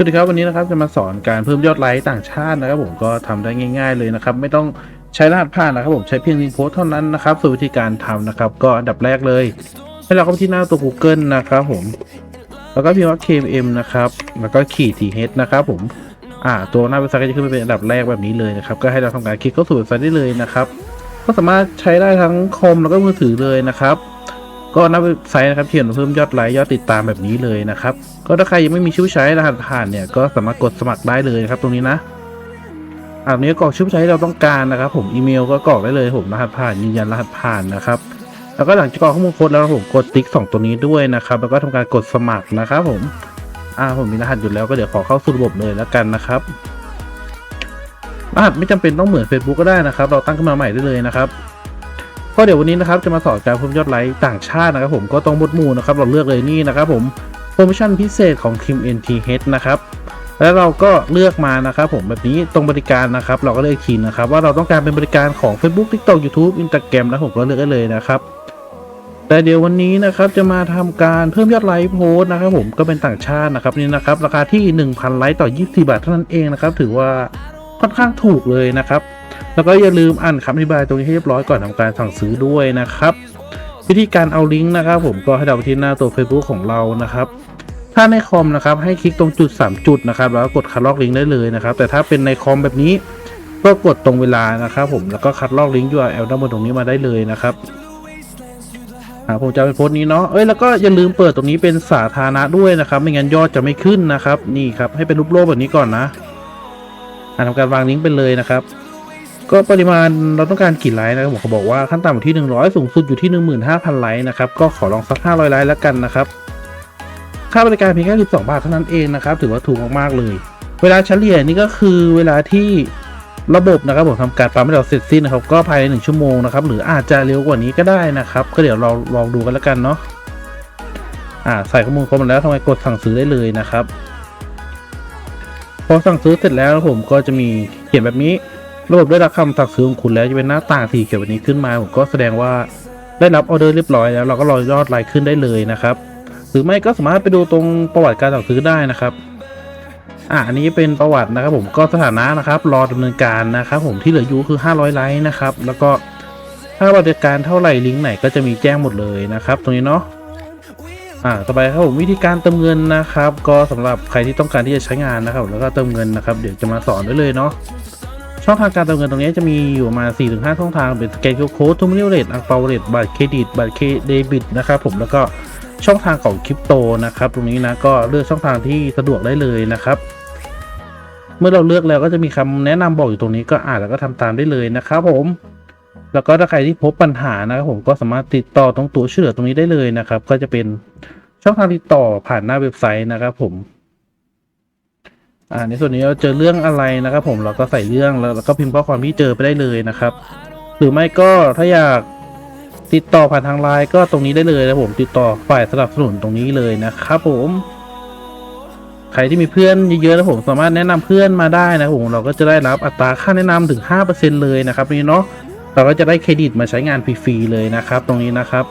สวัสดีครับวันนี้นะครับจะมาสอนการเพิ่มยอดไลค์ต่างชาตินะครับ ผมก็ทำได้ง่าย ๆ เลยนะครับ ไม่ต้องใช้รหัสผ่านนะครับ ผมใช้เพียงลิงก์โพสเท่านั้นนะครับส่วนวิธีการทำนะครับ ก็อันดับแรกเลย ให้เราเข้าไปที่หน้าตัว Google นะครับ ผม แล้วก็พิมพ์ว่า KMM นะครับแล้วก็ขีด th นะครับ ผมอ่าตัวหน้าเว็บไซต์ก็จะขึ้นมาเป็นอันดับแรกแบบนี้เลยนะครับ ก็ให้เราทำการคลิกเข้าสู่เว็บไซต์ได้เลยนะครับ ก็สามารถใช้ได้ทั้งคอมแล้วก็มือถือเลยนะครับ ก็น้าเว็บไซต์นะครับเขียนเพิ่มยอดไลค์ยอดติดตามแบบนี้เลยนะครับ ก็ถ้าใครยังไม่มีชื่อใช้รหัสผ่านเนี่ยก็สามารถกดสมัครได้เลยครับตรงนี้นะอันนี้กรอกชื่อใช้ที่เราต้องการนะครับ ผมอีเมลก็กรอกได้เลยผมรหัสผ่านยืนยันรหัสผ่านนะครับแล้วก็หลังจากกรอกข้อมูลโค้ดแล้วผมกดติ๊กสองตัวนี้ด้วยนะครับแล้วก็ทำการกดสมัครนะครับ ผมอ่าผมมีรหัสอยู่แล้วก็เดี๋ยวขอเข้าสู่ระบบเลยแล้วกันนะครับรหัสไม่จำเป็นต้องเหมือน Facebook ก็ได้นะครับ เราตั้งขึ้นมาใหม่ได้เลยนะครับ ก็เดี๋ยววันนี้นะครับจะมาสอนการเพิ่มยอดไลค์ต่างชาตินะครับผมก็ต้องบดมูนะครับเราเลือกเลยนี่นะครับผมโปรโมชั่นพิเศษของ Kim NTH นะครับแล้วเราก็เลือกมานะครับผมแบบนี้ตรงบริการนะครับเราก็เลือกคีนะครับว่าเราต้องการเป็นบริการของ Facebook TikTok YouTube Instagram แล้วผมก็เลือกได้เลยนะครับแต่เดี๋ยววันนี้นะครับจะมาทำการเพิ่มยอดไลค์โพสต์นะครับผมก็เป็นต่างชาตินะครับนี่นะครับราคาที่ 1,000 ไลค์ต่อ 24 บาทเท่านั้นเองนะครับถือว่าค่อนข้างถูกเลยนะครับ แล้วก็อย่าลืมอ่านคำอธิบายตรงนี้ให้เรียบร้อยก่อนทำการสั่งซื้อด้วยนะครับ วิธีการเอาลิงก์นะครับผมก็ให้เราไปที่หน้าตัว Facebook ของเรานะครับ ถ้าในคอมนะครับให้คลิกตรงจุด 3 จุดนะครับแล้วก็กดคัดลอกลิงก์ได้เลยนะครับ แต่ถ้าเป็นในคอมแบบนี้ก็กดตรงเวลานะครับผมแล้วก็คัดลอกลิงก์ URL ด้านบนตรงนี้มาได้เลยนะครับผมจะเป็นโพสต์นี้เนาะ เอ้ย แล้วก็อย่าลืมเปิดตรงนี้เป็นสาธารณะด้วยนะครับ ไม่งั้นยอดจะไม่ขึ้นนะครับ นี่ครับ ให้เป็นรูปโลกแบบนี้ก่อนนะทำการวางลิงก์ไปเลยนะครับ ก็ปริมาณเราต้องการกี่ไลค์นะครับผมเขาบอกว่าขั้นต่ำอยู่ที่ 100 สูงสุดอยู่ที่ 15,000 ไลค์นะครับ ก็ขอลองสัก 500 ไลค์แล้วกันนะครับ ค่าบริการเพียงแค่ 12 บาทเท่านั้นเองนะครับ ถือว่าถูกมาก ๆ เลย เวลาเฉลี่ยนี่ก็คือเวลาที่ระบบนะครับผมทำการปั๊มให้เราเสร็จสิ้นนะครับ ก็ภายใน 1 ชั่วโมงนะครับ หรืออาจจะเร็วกว่านี้ก็ได้นะครับ ก็เดี๋ยวเราลองดูกันแล้วกันเนาะ อ่า ใส่ข้อมูลครบแล้วทำไมกดสั่งซื้อได้เลยนะครับ พอสั่งซื้อเสร็จแล้วผมก็จะมีเขียนแบบนี้ ระบบได้รับคำสั่งซื้อของคุณแล้วจะเป็นหน้าต่างสีเขียวแบบนี้ขึ้นมาผมก็แสดงว่าได้รับออเดอร์เรียบร้อยแล้ว เราก็รอยอดไลค์ขึ้นได้เลยนะครับ หรือไม่ก็สามารถไปดูตรงประวัติการสั่งซื้อได้นะครับอ่าอันนี้เป็นประวัตินะครับ ผมก็สถานะนะครับรอดำเนินการนะครับผมที่เหลืออยู่คือ 500 ไลค์นะครับ แล้วก็ถ้าบริการเท่าไหร่ลิงก์ไหนก็จะมีแจ้งหมดเลยนะครับ ตรงนี้เนาะอ่าต่อไปครับผมวิธีการเติมเงินนะครับ ก็สำหรับใครที่ต้องการที่จะใช้งานนะครับ แล้วก็เติมเงินนะครับ เดี๋ยวจะมาสอนได้เลยเนาะ ช่องทางการเติมเงินตรงนี้จะมีอยู่มา 4-5 ช่องทางเป็นสแกนโค้ดทูมิเนลเลตอังเปาเลตบัตรเครดิตบัตรเคเดบิตนะครับผมแล้วก็ช่องทางของคริปโตนะครับ ตรงนี้นะก็เลือกช่องทางที่สะดวกได้เลยนะครับ เมื่อเราเลือกแล้วก็จะมีคำแนะนำบอกอยู่ตรงนี้ก็อ่านแล้วก็ทำตามได้เลยนะครับผม แล้วก็ถ้าใครที่พบปัญหานะครับผมก็สามารถติดต่อตรงตัวช่วยเหลือตรงนี้ได้เลยนะครับ ก็จะเป็นช่องทางติดต่อผ่านหน้าเว็บไซต์นะครับผม อ่าในส่วนนี้เราเจอเรื่องอะไรนะครับ ผมเราก็ใส่เรื่องแล้วเราก็พิมพ์ข้อความที่เจอไปได้เลยนะครับ หรือไม่ก็ถ้าอยากติดต่อผ่านทางไลน์ก็ตรงนี้ได้เลยนะผมติดต่อฝ่ายสนับสนุนตรงนี้เลยนะครับผมใครที่มีเพื่อนเยอะๆนะผมสามารถแนะนำเพื่อนมาได้นะผมเราก็จะได้รับอัตราค่าแนะนำถึง 5%เลยนะครับนี่เนาะเราก็จะได้เครดิตมาใช้งานฟรีๆเลยนะครับ ตรงนี้นะครับ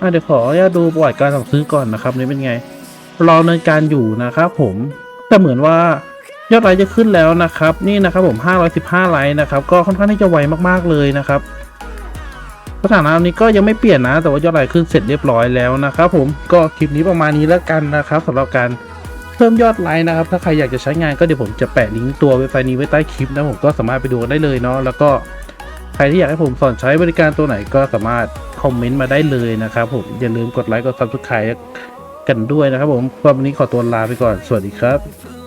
อะเดี๋ยวขออนุญาตดูประวัติการสั่งซื้อก่อนนะครับนี่เป็นไงรอเนินการอยู่นะครับผม แต่เหมือนว่ายอดไลค์จะขึ้นแล้วนะครับ นี่นะครับผม 515 ไลค์นะครับ ก็ค่อนข้างที่จะไวมากๆเลยนะครับสถานะนี้ก็ยังไม่เปลี่ยนนะ แต่ว่ายอดไลค์ขึ้นเสร็จเรียบร้อยแล้วนะครับผมก็คลิปนี้ประมาณนี้แล้วกันนะครับสำหรับการเพิ่มยอดไลค์นะครับ ถ้าใครอยากจะใช้งานก็เดี๋ยวผมจะแปะลิงก์ตัวเว็บไซต์นี้ไว้ใต้คลิปนะผมก็สามารถไปดูได้เลยเนาะแล้วก็ใครที่อยากให้ผมสอนใช้บริการตัวไหนก็สามารถคอมเมนต์มาได้เลยนะครับผมอย่าลืมกดไลค์กด subscribe กันด้วยนะครับผมวันนี้ขอตัวลาไปก่อนสวัสดีครับ